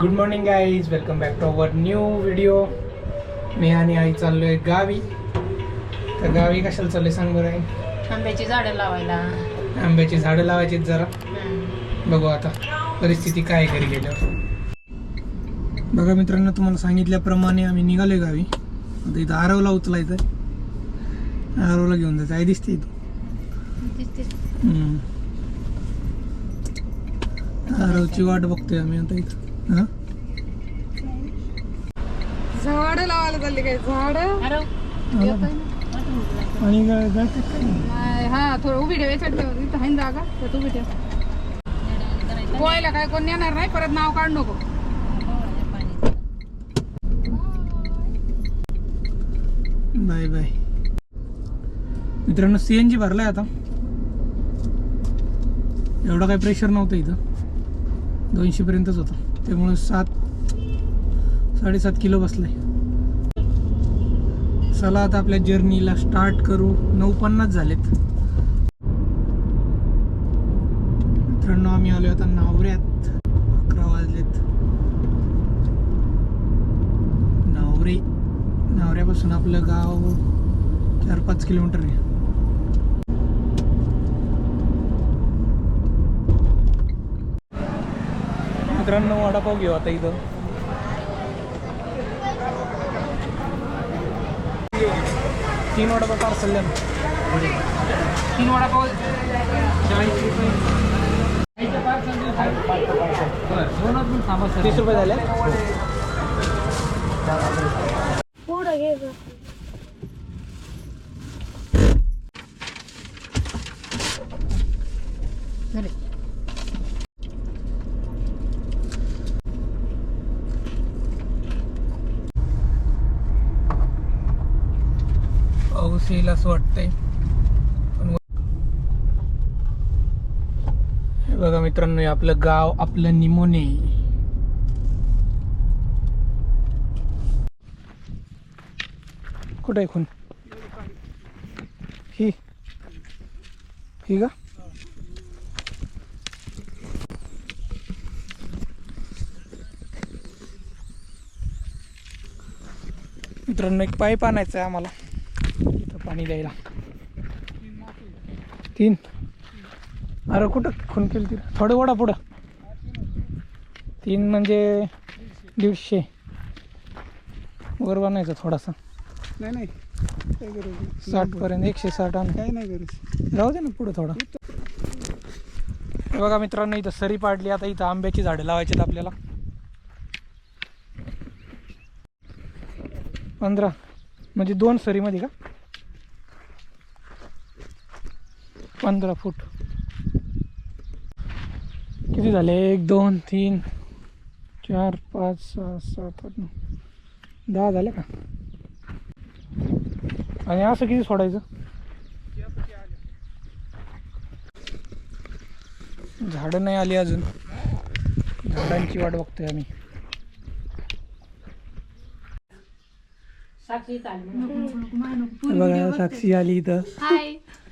Good morning guys welcome back to our new video मी आणि आई चाललो आहे गावी. तर गावी कशाला चाललोय सांग बरं आई? आंब्याची झाडं लावायला. आंब्याची झाडं लावायची जरा. बघू आता परिस्थिती काय घरी गेल्यावर. बघा मित्रांनो तुम्हाला सांगितल्याप्रमाणे आम्ही निघालोय गावी. आता इथं आरवला उचलायचं आरवला घेऊन जायचं आई दिसते इथं. हम्म. आरवची वाट बघतोय आम्ही आता इथं. झाड लावायला चालली काय? झाड? आणि? हा थोडं उभी ठेव याच्यात ठेव इथं आहे ना जागा त्यात उभी ठेव. पोहायला काय कोण येणार नाही परत नाव काढ नको. Bye bye. मित्रांनो सी एन जी भरलाय आता. एवढं काही प्रेशर नव्हतं इथं. दोनशे पर्यंतच होतं. त्यामुळे सात साडेसात किलो बसलाय चला आता आपल्या जर्नीला स्टार्ट करू. नऊ पन्नास झालेत. मित्रांनो आम्ही आलो आता नावऱ्यात. अकरा वाजलेत. नावरे नावऱ्यापासून आपलं गाव चार पाच किलोमीटर आहे. मित्रांनो वडापाव घेऊ आता इथं तीन वडापाव पार्सल द्या. तीन वडापाव चाळीस रुपये तीस रुपये झाले झाले. पाऊस येईल असं वाटतंय. हे बघा मित्रांनो आपलं गाव आपलं निमोने. कुठे आहे खून? ही. ही का? मित्रांनो एक पाईप आणायचं आहे आम्हाला. पाणी द्यायला. तीन. अरे कुठं खून केली ती थोडं वडा पुढं. तीन म्हणजे दीडशे. वर बनायचं थोडासा. नाही नाही. काय. साठ पर्यंत एकशे साठ आण काय नाही गरज. राहू दे ना पुढं थोडं. हे बघा मित्रांनो इथं सरी पाडली. आता इथं आंब्याची झाडं लावायची आपल्याला. पंधरा. म्हणजे दोन सरीमध्ये का? पंधरा फूट. किती झाले? एक दोन तीन चार पाच सहा सात आठ नऊ. दहा झाले का? आणि असं किती सोडायचं? झाडं नाही आली अजून. झाडांची वाट बघतोय आम्ही. बघा साक्षी आली इथं.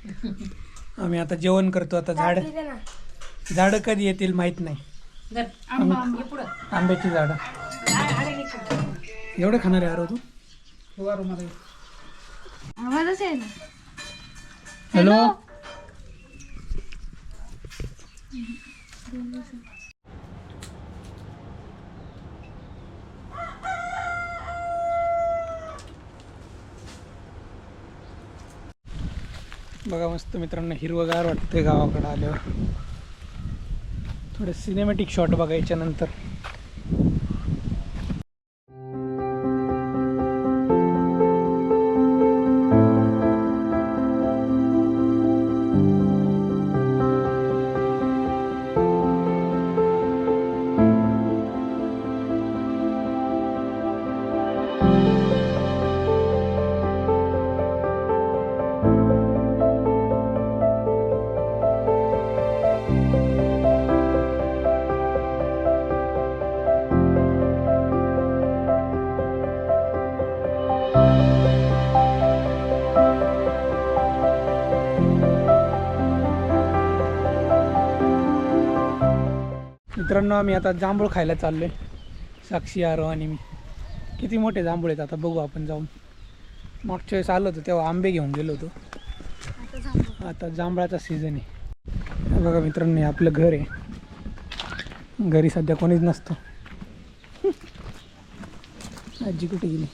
आम्ही आता जेवण करतो आता झाड झाडं कधी येतील माहीत नाही. आंब्याची झाडं. एवढं खाणार आहे आरो तू ना हॅलो? बघा मस्त मित्रांनो हिरवगार वाटतंय गावाकडं आल्यावर. थोडे सिनेमॅटिक शॉट बघायच्या नंतर मित्रांनो आम्ही आता जांभूळ खायला चाललोय. साक्षी आरो आणि मी. किती मोठे जांभूळ आहेत आता बघू आपण जाऊन. मागच्या वेळेस आलो होतो तेव्हा आंबे घेऊन गेलो होतो. आता जांभळाचा सीझन आहे. बघा मित्रांनो हे आपलं घर आहे. घरी सध्या कोणीच नसतं. आजी कुठे गेली?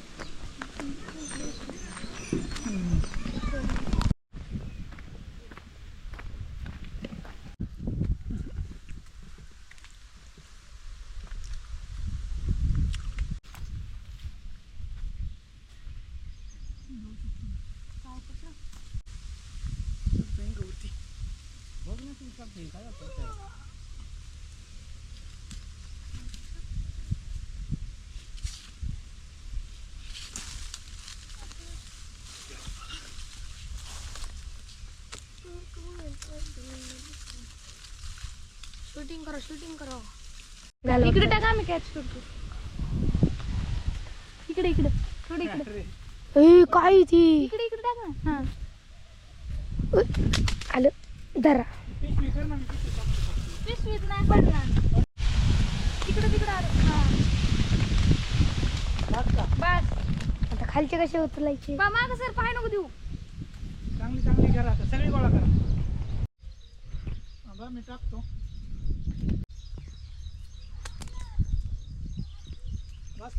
शूटिंग करो शूटिंग करो. इकडे टाका आम्ही कॅच करतो. इकडे इकडे. थोडे इकडे. ए काय ती? इकडे इकडे टाका. ना हा आलं. धरा. पिशवीत नाही पडणार तिकडे तिकडे आलं हा बस आता खालचे कसे उचलायचे? माग सर पाय नको देऊ. चांगली चांगली करा आता सगळी गोळा करा. आंबा मी टाकतो.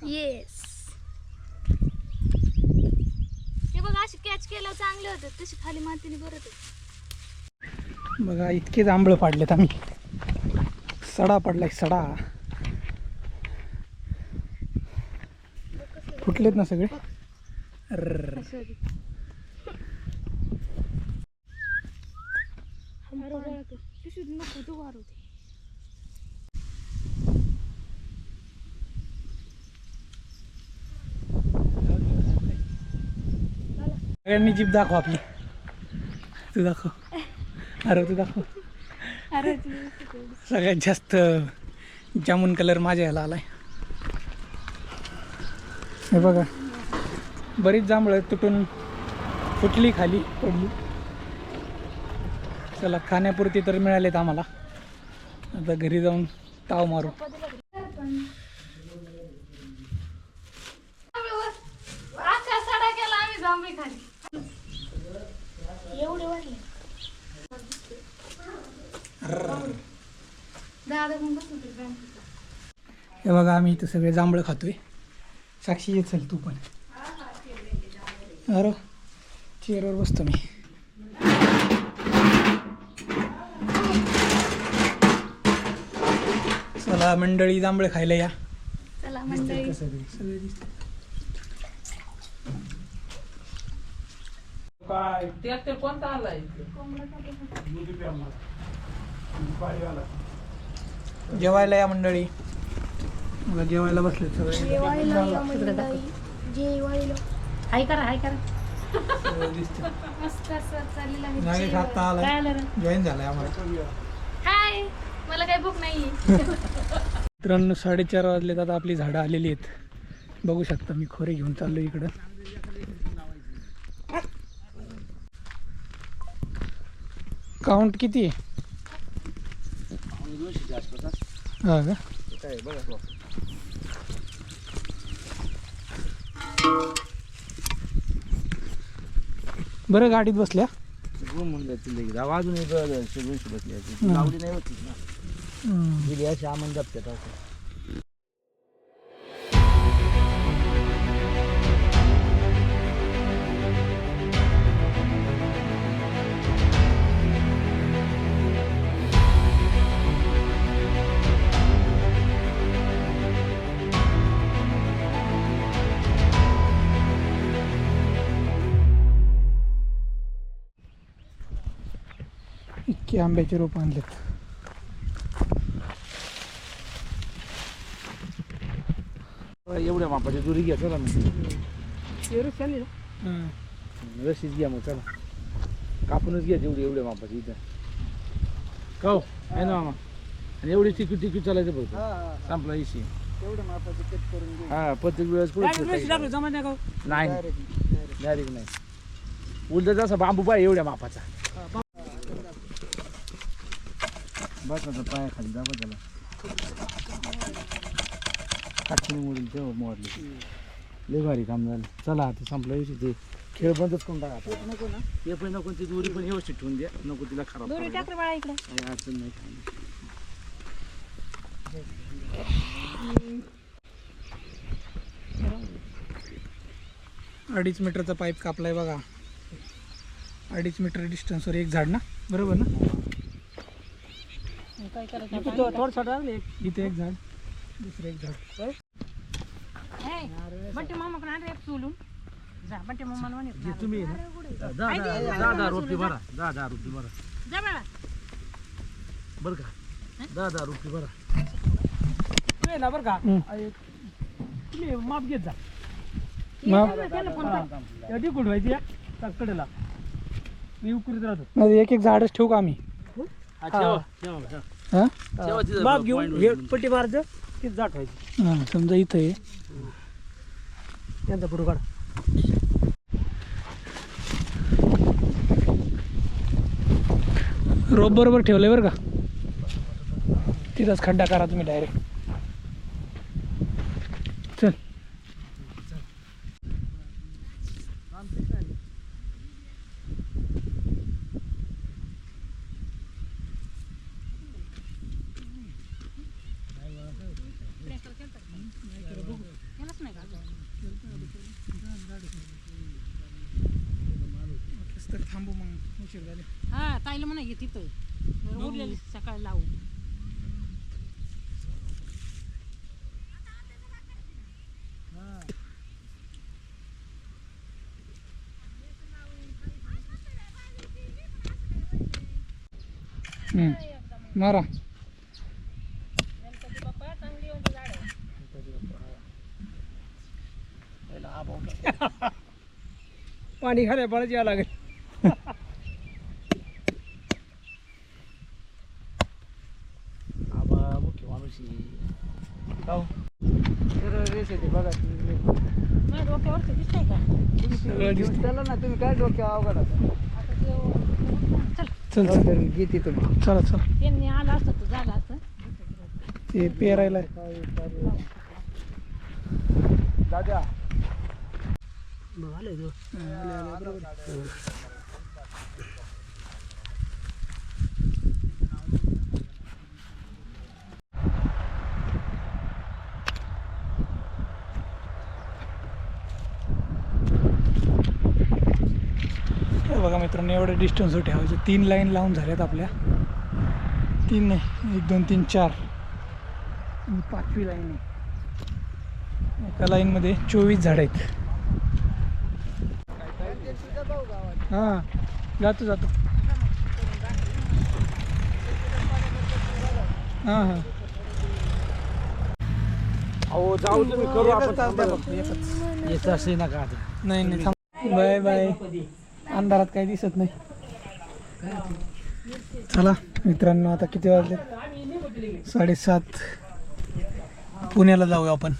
येस हे बघा अशी कॅच केलं चांगले होते तशी खाली मातीने भरत होते. बघा इतके जांभळं पाडलेत आम्ही. सडा पडलाय सडा. फुटलेत ना सगळे? सगळ्यांनी जीप दाखव आपली. तू दाखव. अरे तू दाखव. अरे सगळ्यात जास्त जामुन कलर माझ्या ह्याला आलाय. हे बघा. बरीच जांभळं तुटून फुटली खाली पडली. चला खाण्यापुरती तर मिळालेत आम्हाला. आता घरी जाऊन ताव मारू अख्खा सडा केला आम्ही जांभळी खाली एवढे वाढले दादा मग बस होते हे बघा आम्ही इथं सगळे जांभळं खातोय. साक्षी ये चल तू पण. अरे चेअरवर बसतो मी. चला मंडळी जांभळे खायला या. चला मंडळी. ट्रॅक्टर कोणता आलाय जेवायला या मंडळी. बघा जेवायला बसले सगळे. जेवायला या मंडळी. जेवायला. हाय करा हाय करा. सगळे दिसते मस्त असं चाललेलं आहे. नागेश जेवण. आता आलाय. काय आलं रे? जॉईन झालाय आम्हाला. हाय. मला काही भूक नाहीये. मित्रांनो साडेचार वाजलेत. आता आपली झाडं आलेली आहेत. बघू शकता मी खोरे घेऊन चाललो इकडं. काउंट किती आहे? हा का बरं गाडीत बसल्या? अजून एक दोनशे बसली लावली नाही होती ना. हम्म. गेली अशी आमन जपत्यात असं. आंब्याचे रोप आणलेत. एवढ्या मापाची दुरी घ्या चला मग. रशीच घ्या मग चला. कापूनच घ्या जेवढी एवढ्या मापाची इथं. काव आहे ना मामा? आणि एवढी टिकू टिकू चालायचं बघ संपला इशी एवढं मापाचं कट करून घे. हा प्रत्येक वेळेस कुठं नाही का नाही डायरेक्ट नाही. उलट जसा बांबू पाय एवढ्या मापाचा. बस आता पाया खाली दाबा त्याला काटकुनी मोडून तेव्हा मोडले. लय भारी काम झालं. चला आता संपला विषय. ते खेळ बंदच करून टाका आता. नको ना. ते पण नको ती दोरी पण व्यवस्थित ठेवून द्या. नको तिला खराब दोरी करायला. टाकर बाळा इकडे. काही अडचण नाही काही नाही. अडीच मीटरचा पाईप कापलाय बघा. अडीच मीटर डिस्टन्सवर एक झाड ना? बरोबर ना? काय करायचं इथे एक झाड दुसरं एक झाड चुलून जा म्हणे जे तुम्ही आहे ना दहा दहा दहा दहा रुपये भरा दहा दहा रुपये भरा जा बाळा बरं का दहा दहा रुपये भरा ना बरं का. तुम्ही माप घेत जा मी उकरीत राहतो एक एक झाडच ठेवू का आम्ही हा, ठेवा, ठेवा, ठेवा. हां? point घेऊन हे घेऊन. पट्टी मारायचं तीच जाट व्हायची हां समजा इथं आहे. त्यांचा फोटो काढ. रोप बरोबर ठेवलंय बरं का? तिथंच खड्डा करा तुम्ही डायरेक्ट चल केलंच नाही का तर थांबू मग उशीर झाले हा ताईला म्हणा ये तिथं जर उरलेली सकाळी लावू हम्म. मारा. पाणी खाण्या पाण्याची यावं लागेल. आबा मुख्य माणूस आहे. तर रेस येते बघा. तुम्ही दिसतंय का चला ना तुम्ही काय डोक्या अवघड चल चल. घेते तुम्ही. चला चला. त्यांनी आलं असतं तर झालं असतं. ते पेरायला दादा. आले हे बघा मित्रांनो एवढं डिस्टन्सवर ठेवायचं. तीन लाईन लावून झाल्यात आपल्या. तीन नाही एक दोन तीन चार. आणि पाचवी लाईन आहे. एका लाईनमध्ये चोवीस झाडं आहेत. हां जातो जातो. हां हां. अहो जाऊ तुम्ही करू आपण. एकच एकच. असे नका नाही नाही बाय बाय. अंधारात काही दिसत नाही. चला मित्रांनो आता किती वाजले? साडेसात. पुण्याला जाऊया आपण.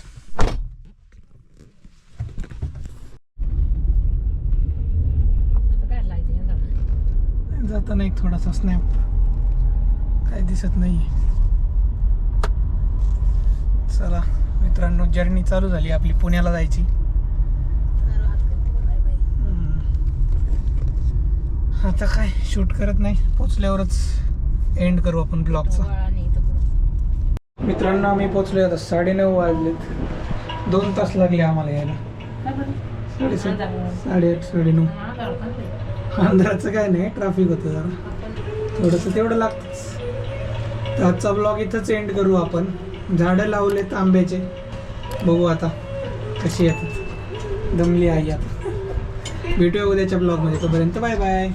जाताना एक थोडासा स्नॅप काही दिसत नाही. चला मित्रांनो जर्नी चालू झाली आपली पुण्याला जायची. आता काय? शूट करत नाही. पोचल्यावरच एंड करू आपण ब्लॉगचा मित्रांनो आम्ही पोचलो आता साडेनऊ वाजलेत. दोन तास लागले आम्हाला यायला. साडेसात साडेआठ साडेनऊ. अंधाराचं काय नाही ट्रॅफिक होतं जरा. थोडंसं तेवढं लागतंच. तर आजचा ब्लॉग इथंच एंड करू आपण. झाडं लावलेत आंब्याचे बघू आता कशी येतात. दमली आई आता. भेटूया उद्याच्या ब्लॉगमध्ये तोपर्यंत बाय बाय.